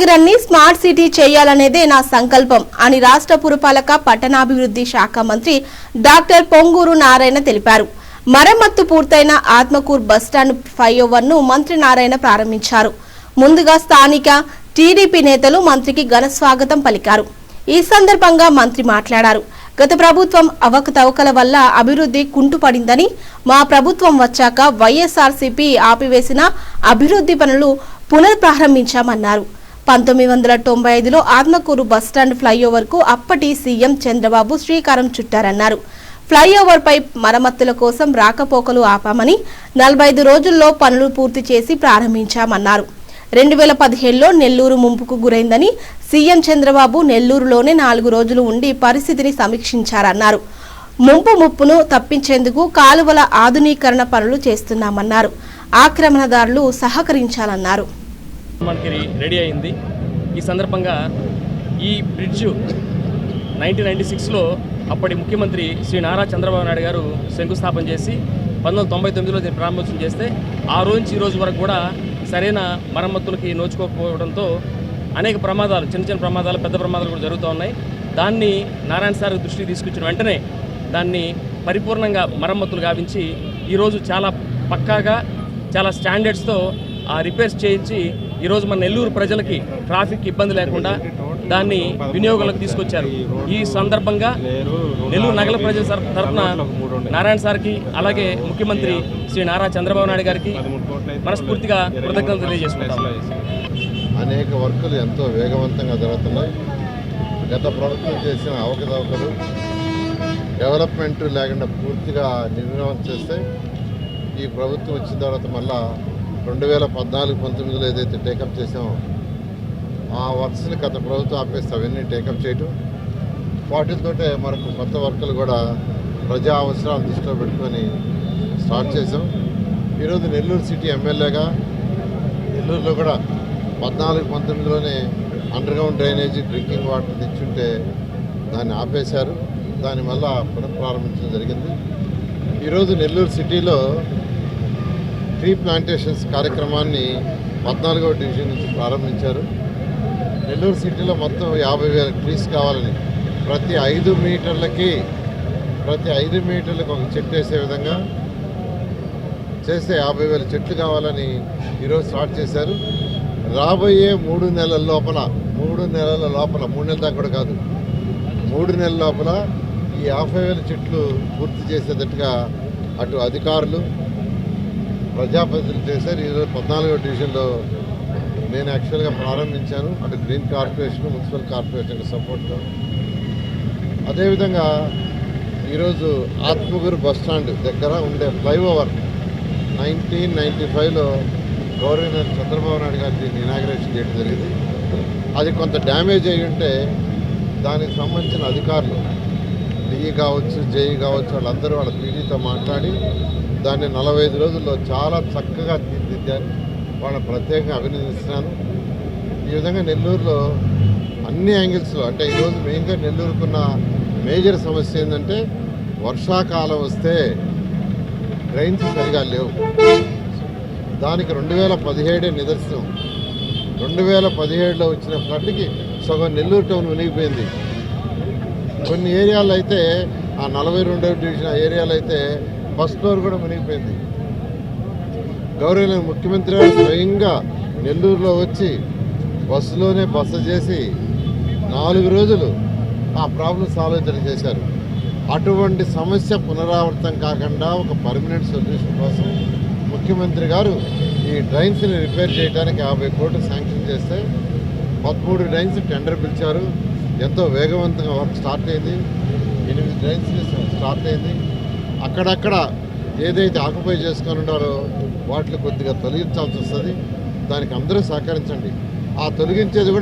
నగరాన్ని smart city చేయాలనేదే నా సంకల్పం అని రాష్ట్ర పురపాలక పట్టణాభివృద్ధి శాఖ మంత్రి డాక్టర్ పొంగూరు నారాయణ తెలిపారు. మరమ్మత్తు పూర్తయిన ఆత్మకూర్ బస్టాండ్ ఫ్లైఓవర్ను మంత్రి నారాయణ ప్రారంభించారు. ముందుగా స్థానిక టీడీపీ నేతలు మంత్రికి ఘన స్వాగతం పలికారు. ఈ సందర్భంగా మంత్రి మాట్లాడారు. గత ప్రభుత్వం అవకతవకల వల్ల అభివృద్ధి కుంటుపడిందని మా ప్రభుత్వం వచ్చాక వైఎస్ఆర్సీపీ ఆపివేసిన అభివృద్ధి పనులు పునఃప్రారంభించామన్నారు. పంతొమ్మిది వందల తొంభై ఐదులో ఆత్మకూరు బస్టాండ్ ఫ్లైఓవర్కు అప్పటి సీఎం చంద్రబాబు శ్రీకారం చుట్టారన్నారు. ఫ్లైఓవర్పై మరమ్మతుల కోసం రాకపోకలు ఆపామని నలభై ఐదు రోజుల్లో పనులు పూర్తి చేసి ప్రారంభించామన్నారు. రెండు వేల పదిహేడులో నెల్లూరు ముంపుకు గురైందని సీఎం చంద్రబాబు నెల్లూరులోనే నాలుగు రోజులు ఉండి పరిస్థితిని సమీక్షించారన్నారు. ముంపు ముప్పును తప్పించేందుకు కాలువల ఆధునీకరణ పనులు చేస్తున్నామన్నారు. ఆక్రమణదారులు సహకరించాలన్నారు. మనకి రెడీ అయింది. ఈ సందర్భంగా ఈ బ్రిడ్జ్ నైన్టీన్ నైంటీ సిక్స్లో అప్పటి ముఖ్యమంత్రి శ్రీ నారా చంద్రబాబు నాయుడు గారు శంకుస్థాపన చేసి పంతొమ్మిది వందల తొంభై తొమ్మిదిలో దీన్ని ప్రారంభోత్సవం చేస్తే ఆ రోజు నుంచి ఈ రోజు వరకు కూడా సరైన మరమ్మతులకి నోచుకోకపోవడంతో అనేక ప్రమాదాలు చిన్న చిన్న ప్రమాదాలు పెద్ద ప్రమాదాలు కూడా జరుగుతూ ఉన్నాయి. దాన్ని నారాయణ సార్ దృష్టికి తీసుకొచ్చిన వెంటనే దాన్ని పరిపూర్ణంగా మరమ్మతులు గావించి ఈరోజు చాలా పక్కాగా చాలా స్టాండర్డ్స్తో ఆ రిపేర్స్ చేయించి ఈరోజు మన నెల్లూరు ప్రజలకి ట్రాఫిక్ ఇబ్బంది లేకుండా దాన్ని వినియోగంలోకి తీసుకొచ్చారు. ఈ సందర్భంగా నెల్లూరు నగర ప్రజల తరఫున తరపున నారాయణ సార్కి అలాగే ముఖ్యమంత్రి శ్రీ నారా చంద్రబాబు నాయుడు గారికి మనస్ఫూర్తిగా కృతజ్ఞతలు తెలియజేసుకుంటాం అనేక వర్కులు ఎంతో వేగవంతంగా జరుగుతున్నాయి. గత ప్రభుత్వం చేసిన అవకతవకలు డెవలప్మెంట్ లేకుండా పూర్తిగా నిర్వహణ చేస్తే ఈ ప్రభుత్వం వచ్చిన తర్వాత మళ్ళా రెండు వేల పద్నాలుగు పంతొమ్మిదిలో ఏదైతే టేకప్ చేసామో ఆ వర్క్స్ని గత ప్రభుత్వం ఆపేస్తే అవన్నీ టేకప్ చేయటం. వాటితోటే మనకు కొత్త వర్కులు కూడా ప్రజా అవసరాలు దృష్టిలో పెట్టుకొని స్టార్ట్ చేసాం ఈరోజు నెల్లూరు సిటీ ఎమ్మెల్యేగా నెల్లూరులో కూడా పద్నాలుగు పంతొమ్మిదిలోనే underground drainage drinking water తెచ్చుంటే దాన్ని ఆపేశారు. దాని వల్ల పునఃప్రారంభించడం జరిగింది. ఈరోజు నెల్లూరు సిటీలో ట్రీ ప్లాంటేషన్స్ కార్యక్రమాన్ని పద్నాలుగవ డివిజన్ నుంచి ప్రారంభించారు. నెల్లూరు సిటీలో మొత్తం యాభై వేల ట్రీస్ కావాలని ప్రతి ఐదు మీటర్లకి ప్రతి ఐదు మీటర్లకు ఒక చెట్టు వేసే విధంగా చేస్తే యాభై వేల చెట్లు కావాలని ఈరోజు స్టార్ట్ చేశారు. రాబోయే మూడు నెలల లోపల మూడు నెలల లోపల మూడు నెలల దాకా కూడా కాదు మూడు నెలల లోపల ఈ యాభై వేల చెట్లు పూర్తి చేసేటట్టుగా అటు అధికారులు ప్రజాప్రతినిధులు చేశారు. ఈరోజు పద్నాలుగో డివిజన్లో నేను యాక్చువల్గా ప్రారంభించాను. అటు గ్రీన్ కార్పొరేషన్ మున్సిపల్ కార్పొరేషన్ సపోర్ట్తో అదేవిధంగా ఈరోజు ఆత్మగురు బస్టాండ్ దగ్గర ఉండే ఫ్లైఓవర్ నైన్టీన్ నైంటీ ఫైవ్లో గవర్నర్ చంద్రబాబు నాయుడు గారు దీన్ని ఇనాగ్రేషన్ చేయడం జరిగింది. అది కొంత డ్యామేజ్ అయ్యి ఉంటే దానికి సంబంధించిన అధికారులు డిఈ కావచ్చు జేఈ కావచ్చు వాళ్ళందరూ వాళ్ళ పీడీతో మాట్లాడి దాన్ని నలభై ఐదు రోజుల్లో చాలా చక్కగా తీర్చిదిద్దారు. వాళ్ళని ప్రత్యేకంగా అభినందిస్తున్నాను. ఈ విధంగా నెల్లూరులో అన్ని యాంగిల్స్లో అంటే ఈరోజు మెయిన్గా నెల్లూరుకున్న మేజర్ సమస్య ఏంటంటే వర్షాకాలం వస్తే డ్రైన్స్ సరిగా లేవు. దానికి రెండు వేల పదిహేడే నిదర్శనం. రెండు వేల పదిహేడులో వచ్చిన ఫ్లడ్కి సగం నెల్లూరు టౌన్ మునిగిపోయింది. కొన్ని ఏరియాలో అయితే ఆ నలభై రెండవ డివిజన్ ఆ ఏరియాలో అయితే బస్ ఫ్లోర్ కూడా మునిగిపోయింది. గౌరవ ముఖ్యమంత్రి గారు స్వయంగా నెల్లూరులో వచ్చి బస్సులోనే బస చేసి నాలుగు రోజులు ఆ ప్రాబ్లం సాల్వ్ చేశారు. అటువంటి సమస్య పునరావృతం కాకుండా ఒక పర్మనెంట్ సొల్యూషన్ కోసం ముఖ్యమంత్రి గారు ఈ డ్రైన్స్ని రిపేర్ చేయడానికి యాభై కోట్లు శాంక్షన్ చేస్తే పదమూడు డ్రైన్స్ టెండర్ పిలిచారు. ఎంతో వేగవంతంగా వర్క్ స్టార్ట్ అయింది. ఎనిమిది డ్రైన్స్ స్టార్ట్ అయింది. అక్కడక్కడ ఏదైతే ఆక్యుపై చేసుకొని ఉన్నారో వాటిని కొద్దిగా తొలగించాల్సి వస్తుంది. దానికి అందరూ సహకరించండి. ఆ తొలగించేది